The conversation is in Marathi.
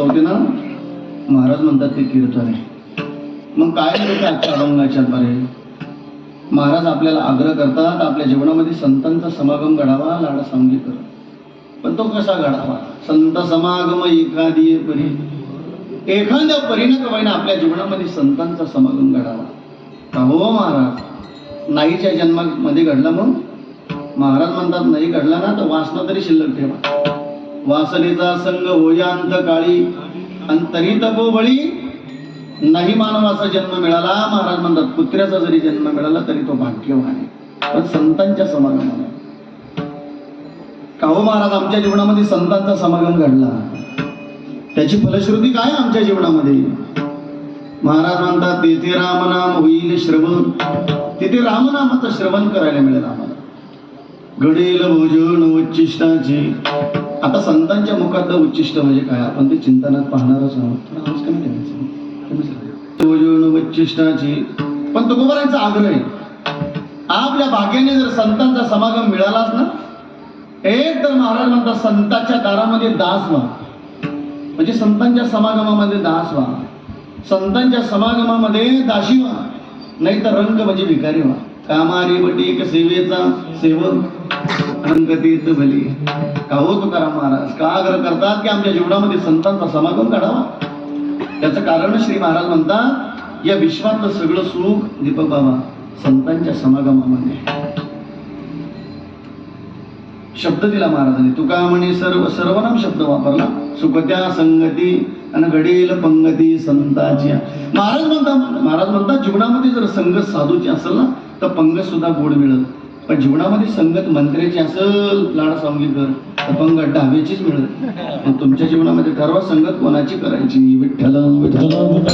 होते ना. महाराज म्हणतात ते कीर्तन आहे. मग काय आजच्या अभंगाच्या बरे महाराज आपल्याला आग्रह करतात आपल्या जीवनामध्ये संतांचा समागम घडावा लाडा सांगली कर. पण तो कसा घडावा? संत समागम एखादी परी एखाद्या परीनं कमाईनं आपल्या जीवनामध्ये संतांचा समागम घडावा? का हो महाराज? नाहीच्या जन्मामध्ये घडला मग? महाराज म्हणतात नाही घडला ना तर वासना तरी शिल्लक ठेवा. वासनेचा संग होयांत काळी अंतरी तरी तपोबळी नाही मानवाचा जन्म मिळाला. महाराज म्हणतात कुत्र्याचा जरी जन्म मिळाला तरी तो भाग्यवान आहे. पण संतांच्या समागमाला का हो महाराज आमच्या जीवनामध्ये संतांचा समागम घडला? त्याची फलश्रुती काय आमच्या जीवनामध्ये? महाराज म्हणतात तेथे रामनाम होईल श्रवण. तिथे रामनामाचं श्रवण करायला मिळेल आम्हाला. घडेल भोजन उच्चिष्टाचे. आता संतांच्या मुखातलं उच्चिष्ट म्हणजे काय? आपण ते चिंतनात पाहणारच आहोत. आवाज कमी ठेवायचा. उच्चिष्टाची पण तुकोबारांचा आग्रह आहे. आपल्या भाग्याने जर संतांचा समागम मिळालाच ना एक तर महाराज म्हणतात संतांच्या दारामध्ये दास व्हा. म्हणजे संतांच्या समागमामध्ये दास व्हा. संतांच्या समागमामध्ये दाशी व्हा. नाही तर रंग म्हणजे भिकारी व्हा. कामारी बटीक सेवेचा सेवक. रंगतीत भली. का हो तुकाराम महाराज? का आग्रह करतात की आमच्या जीवनामध्ये संतांचा समागम काढावा त्याचं कारण श्री महाराज म्हणतात या विश्वातलं सगळं सुख दीपक बाबा संतांच्या समागमामध्ये. शब्द दिला महाराजांनी. तुका म्हणे सर्व सर्वनाम शब्द वापरला. सुखत्या संगती आणि घडेल पंगती संताची महाराज म्हणतात महाराज म्हणतात जीवनामध्ये जर संगत साधूची असेल ना तर पंगत सुद्धा गोड मिळत. पण जीवनामध्ये संगत मंत्र्याची असं लाड सांगलीकर तर पंगत डाव्याचीच मिळत. तुमच्या जीवनामध्ये ठरवा संगत कोणाची करायची? विठ्ठल विठ्ठल.